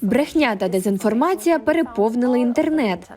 Брехня та дезінформація переповнили інтернет.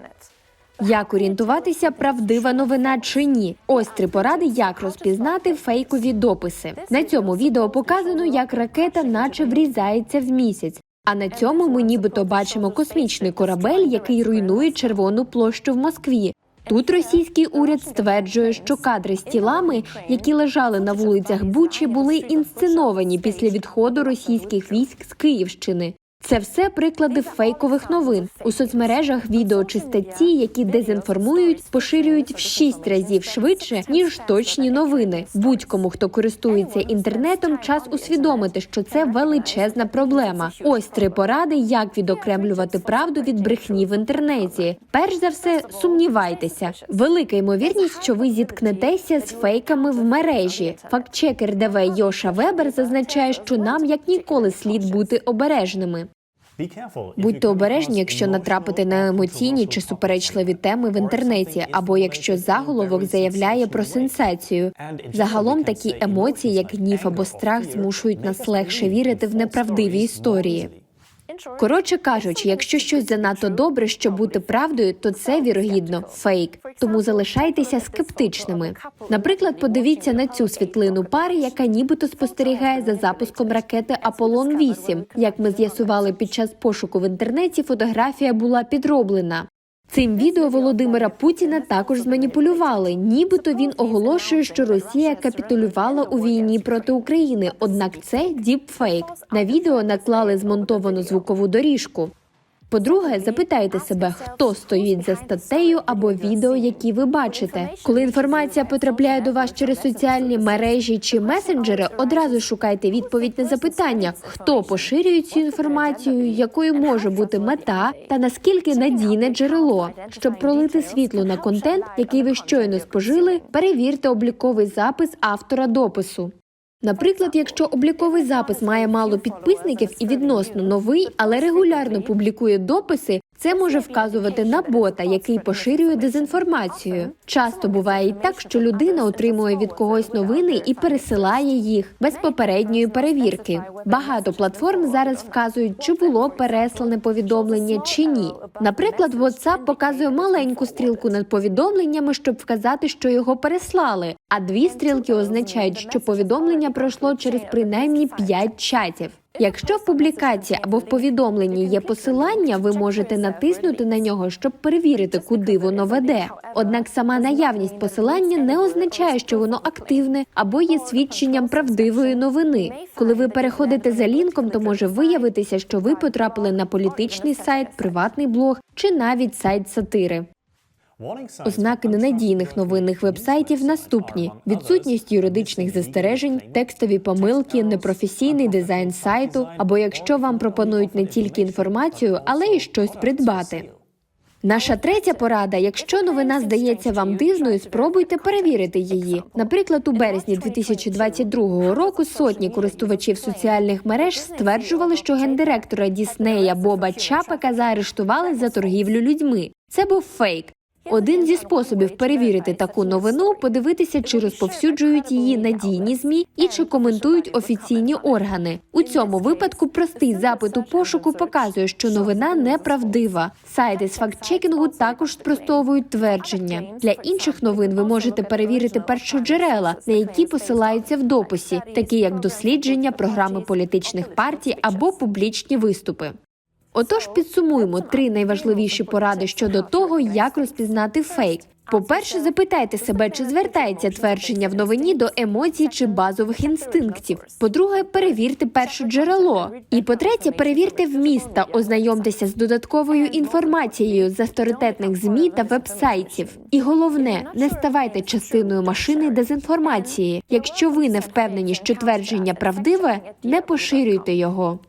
Як орієнтуватися, правдива новина чи ні? Ось три поради, як розпізнати фейкові дописи. На цьому відео показано, як ракета, наче врізається в місяць. А на цьому ми нібито бачимо космічний корабель, який руйнує червону площу в Москві. Тут російський уряд стверджує, що кадри з тілами, які лежали на вулицях Бучі, були інсценовані після відходу російських військ з Київщини. Це все приклади фейкових новин у соцмережах. Відео чи статті, які дезінформують, поширюють в шість разів швидше ніж точні новини. Будь-кому, хто користується інтернетом, час усвідомити, що це величезна проблема. Ось три поради, як відокремлювати правду від брехні в інтернеті. Перш за все, сумнівайтеся. Велика ймовірність, що ви зіткнетеся з фейками в мережі. Фактчекер ДВ Йоша Вебер зазначає, що нам як ніколи слід бути обережними. Будьте обережні, якщо натрапите на емоційні чи суперечливі теми в інтернеті, або якщо заголовок заявляє про сенсацію. Загалом такі емоції, як гнів або страх, змушують нас легше вірити в неправдиві історії. Коротше кажучи, якщо щось занадто добре, щоб бути правдою, то це вірогідно фейк. Тому залишайтеся скептичними. Наприклад, подивіться на цю світлину пари, яка нібито спостерігає за запуском ракети Аполлон 8 Як ми з'ясували під час пошуку в інтернеті, фотографія була підроблена. Цим відео Володимира Путіна також зманіпулювали. Нібито він оголошує, що Росія капітулювала у війні проти України. Однак це діпфейк. На відео наклали змонтовану звукову доріжку. По-друге, запитайте себе, хто стоїть за статтею або відео, які ви бачите. Коли інформація потрапляє до вас через соціальні мережі чи месенджери, одразу шукайте відповідь на запитання, хто поширює цю інформацію, якою може бути мета та наскільки надійне джерело. Щоб пролити світло на контент, який ви щойно спожили, перевірте обліковий запис автора допису. Наприклад, якщо обліковий запис має мало підписників і відносно новий, але регулярно публікує дописи, це може вказувати на бота, який поширює дезінформацію. Часто буває і так, що людина отримує від когось новини і пересилає їх без попередньої перевірки. Багато платформ зараз вказують, чи було переслане повідомлення чи ні. Наприклад, WhatsApp показує маленьку стрілку над повідомленнями, щоб вказати, що його переслали. А дві стрілки означають, що повідомлення пройшло через принаймні 5 чатів. Якщо в публікації або в повідомленні є посилання, ви можете натиснути на нього, щоб перевірити, куди воно веде. Однак сама наявність посилання не означає, що воно активне або є свідченням правдивої новини. Коли ви переходите за лінком, то може виявитися, що ви потрапили на політичний сайт, приватний блог чи навіть сайт сатири. Ознаки ненадійних новинних вебсайтів наступні: відсутність юридичних застережень, текстові помилки, непрофесійний дизайн сайту, або якщо вам пропонують не тільки інформацію, але й щось придбати. Наша третя порада: якщо новина здається вам дивною, спробуйте перевірити її. Наприклад, у березні 2022 року сотні користувачів соціальних мереж стверджували, що гендиректора Діснея Боба Чапака заарештували за торгівлю людьми. Це був фейк. Один зі способів перевірити таку новину подивитися, чи розповсюджують її надійні змі і чи коментують офіційні органи. У цьому випадку простий запит у пошуку показує, що новина неправдива. Сайти з фактчекінгу також спростовують твердження. Для інших новин ви можете перевірити першоджерела, на які посилаються в дописі, такі як дослідження, програми політичних партій або публічні виступи. Отож, підсумуємо три найважливіші поради щодо того, як розпізнати фейк. По-перше, запитайте себе, чи звертається твердження в новині до емоцій чи базових інстинктів. По-друге, перевірте перше джерело. І по-третє, перевірте вміст та ознайомтеся з додатковою інформацією з авторитетних змі та вебсайтів. І головне, не ставайте частиною машини дезінформації. Якщо ви не впевнені, що твердження правдиве, не поширюйте його.